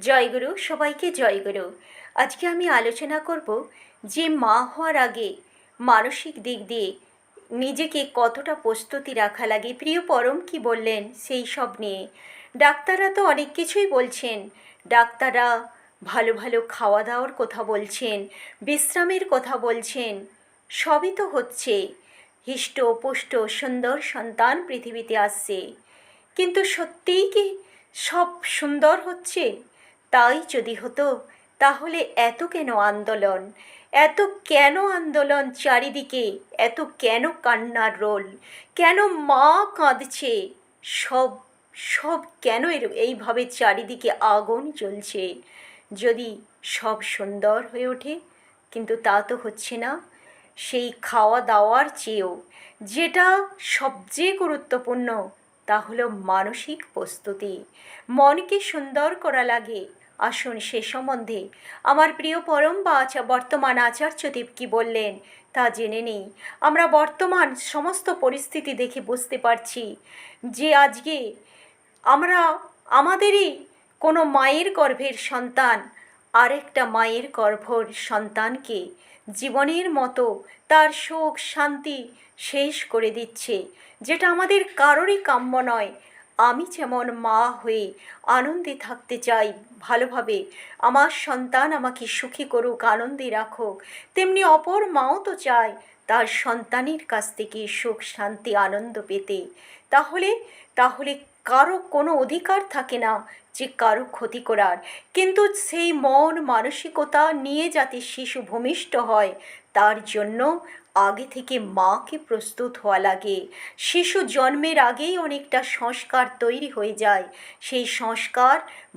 জয়গুরু, সবাইকে জয়গুরু। আজকে আমি আলোচনা করব যে মা হওয়ার আগে মানসিক দিক দিয়ে নিজেকে কতটা প্রস্তুতি রাখা লাগে। প্রিয় পরম, কি বললেন সেই সব নিয়ে? ডাক্তাররা তো অনেক কিছুই বলছেন। ডাক্তাররা ভালো ভালো খাওয়া দাওয়ার কথা বলছেন, বিশ্রামের কথা বলছেন। সবই তো হচ্ছে। হিষ্ট, পুষ্ট, সুন্দর সন্তান পৃথিবীতে আসছে। কিন্তু সত্যিই কি সব সুন্দর হচ্ছে? তাই যদি হতো, তাহলে এত কেন আন্দোলন? এত কেন আন্দোলন চারিদিকে? এত কেন কান্নার রোল? কেন মা কাঁদছে? সব সব কেন এইভাবে চারিদিকে আগুন জ্বলছে? যদি সব সুন্দর হয়ে ওঠে, কিন্তু তা তো হচ্ছে না। সেই খাওয়া দাওয়ার চেয়েও। যেটা সবচেয়ে গুরুত্বপূর্ণ, তা হলো মানসিক প্রস্তুতি। মনকে সুন্দর করা লাগে। আসুন সে সম্বন্ধে। আমার প্রিয় পরম বা বর্তমান আচার্যদেব কি বললেন, তা জেনে নেই। আমরা বর্তমান সমস্ত পরিস্থিতি দেখে বুঝতে পারছি যে আজকে আমরা, আমাদেরই কোনো মায়ের গর্ভের সন্তান, আরেকটা মায়ের গর্ভর সন্তানকে জীবনের মতো তার সুখ শান্তি শেষ করে দিচ্ছে, যেটা আমাদের কারোরই কাম্য নয়। আমি যেমন মা হয়ে আনন্দে থাকতে চাই ভালোভাবে, আমার সন্তান আমাকে সুখী করুক, আনন্দে রাখুক, তেমনি অপর মাও তো চায় তার সন্তানের কাছ থেকে সুখ, শান্তি, আনন্দ পেতে। তাহলে তাহলে কারও কোনো অধিকার থাকে না যে কারও ক্ষতি করার। কিন্তু সেই মন, মানসিকতা নিয়ে যাতে শিশু ভূমিষ্ঠ হয় তার জন্য আগে থেকে মাকে প্রস্তুত হওয়া লাগে। শিশু জন্মের আগেই অনেকটা সংস্কার তৈরি হয়ে যায়। সেই সংস্কার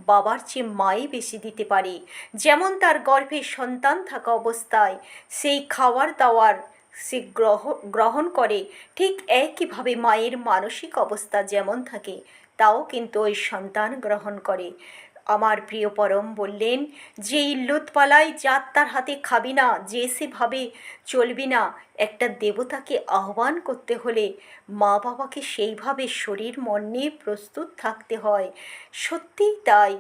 বাবার চেয়ে মাই বেশি দিতে পারে। যেমন তার গর্ভে সন্তান থাকা অবস্থায় সেই খাওয়ার দাওয়ার সে গ্রহ, গ্রহণ করে, ঠিক একইভাবে মায়ের মানসিক অবস্থা যেমন থাকে, তাও কিন্তু ওই সন্তান গ্রহণ করে। আমার প্রিয় পরম বললেন যে ইল্লুৎপালায় জাত তার হাতে খাবি না, যে সেভাবে চলবি না, একটা দেবতাকে আহ্বান করতে হলে মা বাবাকে সেইভাবে শরীর মন নিয়ে প্রস্তুত থাকতে হয়। সত্যিই তাই,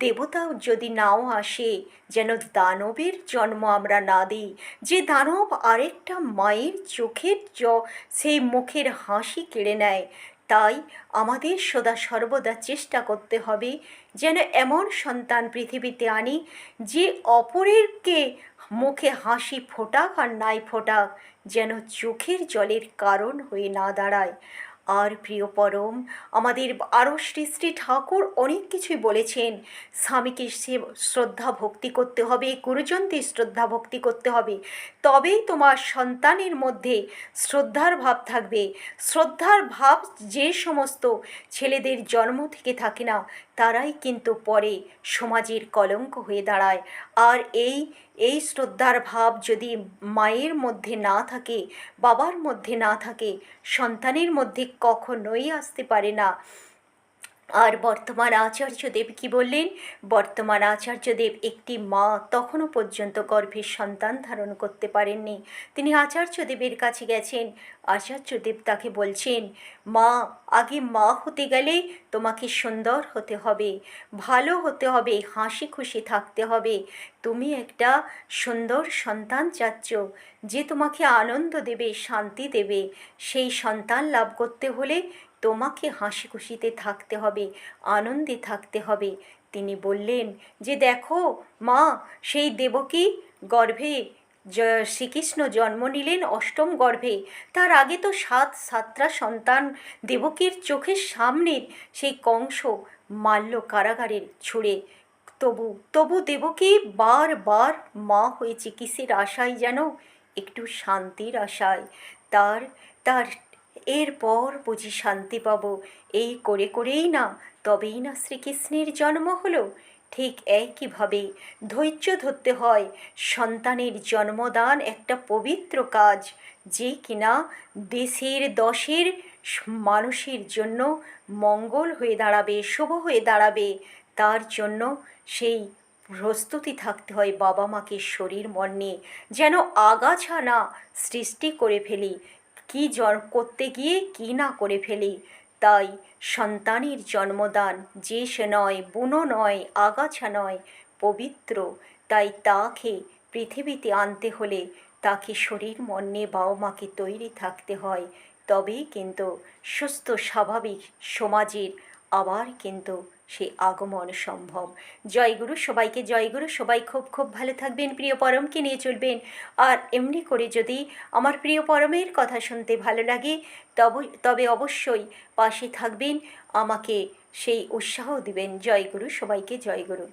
দেবতা যদি নাও আসে, যেন দানবের জন্ম আমরা না দিই। যে দানব আরেকটা মায়ের চোখের জ, সেই মুখের হাসি কেড়ে নেয় তাই আমাদের সদা সর্বদা চেষ্টা করতে হবে যেন এমন সন্তান পৃথিবীতে আনি যে অপরেরকে মুখে হাসি ফোটাক আর নাই ফোটাক, যেন চোখের জলের কারণ হয়ে না দাঁড়ায়। আর প্রিয় পরম, আমাদের আরও শ্রী শ্রী ঠাকুর অনেক কিছুই বলেছেন। স্বামীকে সে শ্রদ্ধা ভক্তি করতে হবে গুরুজনকে শ্রদ্ধা ভক্তি করতে হবে। তবেই তোমার সন্তানের মধ্যে শ্রদ্ধার ভাব থাকবে। শ্রদ্ধার ভাব যে সমস্ত ছেলেদের জন্ম থেকে থাকে না তারাই কিন্তু পরে সমাজের কলঙ্ক হয়ে দাঁড়ায়। আর এই এই শ্রদ্ধার ভাব যদি মায়ের মধ্যে না থাকে, বাবার মধ্যে না থাকে, সন্তানের মধ্যে কখনোই আসতে পারে না। আর বর্তমান আচার্যদেব কি বললেন? বর্তমান আচার্যদেব একটি মা তখনও পর্যন্ত গর্ভের সন্তান ধারণ করতে পারেননি। তিনি আচার্যদেবের কাছে গেছেন। আচার্যদেব তাকে বলছেন, মা, আগে মা হতে গেলে তোমাকে সুন্দর হতে হবে, ভালো হতে হবে, হাসি খুশি থাকতে হবে। তুমি একটা সুন্দর সন্তান চাচ্ছ, যে তোমাকে আনন্দ দেবে, শান্তি দেবে। সেই সন্তান লাভ করতে হলে তোমাকে হাসি খুশিতে থাকতে হবে, আনন্দে থাকতে হবে। তিনি বললেন, যে দেখো, মা, সেই দেবকী গর্ভে শ্রীকৃষ্ণ জন্ম নিলেন অষ্টম গর্ভে। তার আগে তো সাত সাতটা সন্তান দেবকীর চোখের সামনে সেই কংস মাল্য কারাগারের ছুঁড়ে। তবু তবু দেবকী বারবার মা হয়েছে, কিসের আশায় যেন? একটু শান্তির আশায়। তার তার এরপর বুঝি শান্তি পাবো। এই করে করেই না, তবেই না শ্রীকৃষ্ণের জন্ম হলো। ঠিক একইভাবে ধৈর্য ধরতে হয়, সন্তানের জন্মদান একটা পবিত্র কাজ। যে কিনা দেশের দশের মানুষের জন্য মঙ্গল হয়ে দাঁড়াবে, শুভ হয়ে দাঁড়াবে, তার জন্য সেই প্রস্তুতি থাকতে হয় বাবা মাকে শরীর মন নিয়ে যেন আগাছা না সৃষ্টি করে ফেলি। কি জ্বর করতে গিয়ে কি না করে ফেলি? তাই সন্তানের জন্মদান যে সে নয়, বুনো নয়, আগাছা নয়, পবিত্র। তাই তাকে পৃথিবীতে আনতে হলে তাকে শরীর মন নিয়ে বাবা মাকে তৈরি থাকতে হয়। তবেই কিন্তু সুস্থ, স্বাভাবিক সমাজের আবার কিন্তু সে আগমন সম্ভব। জয়গুরু সবাইকে জয়গুরু সবাই খুব খুব ভালো থাকবেন, প্রিয় পরমকে নিয়ে চলবেন। আর এমনি করে যদি আমার প্রিয় পরমের কথা শুনতে ভালো লাগে, তবে তবে অবশ্যই পাশে থাকবেন, আমাকে সেই উৎসাহ দিবেন। জয়গুরু সবাইকে জয়গুরু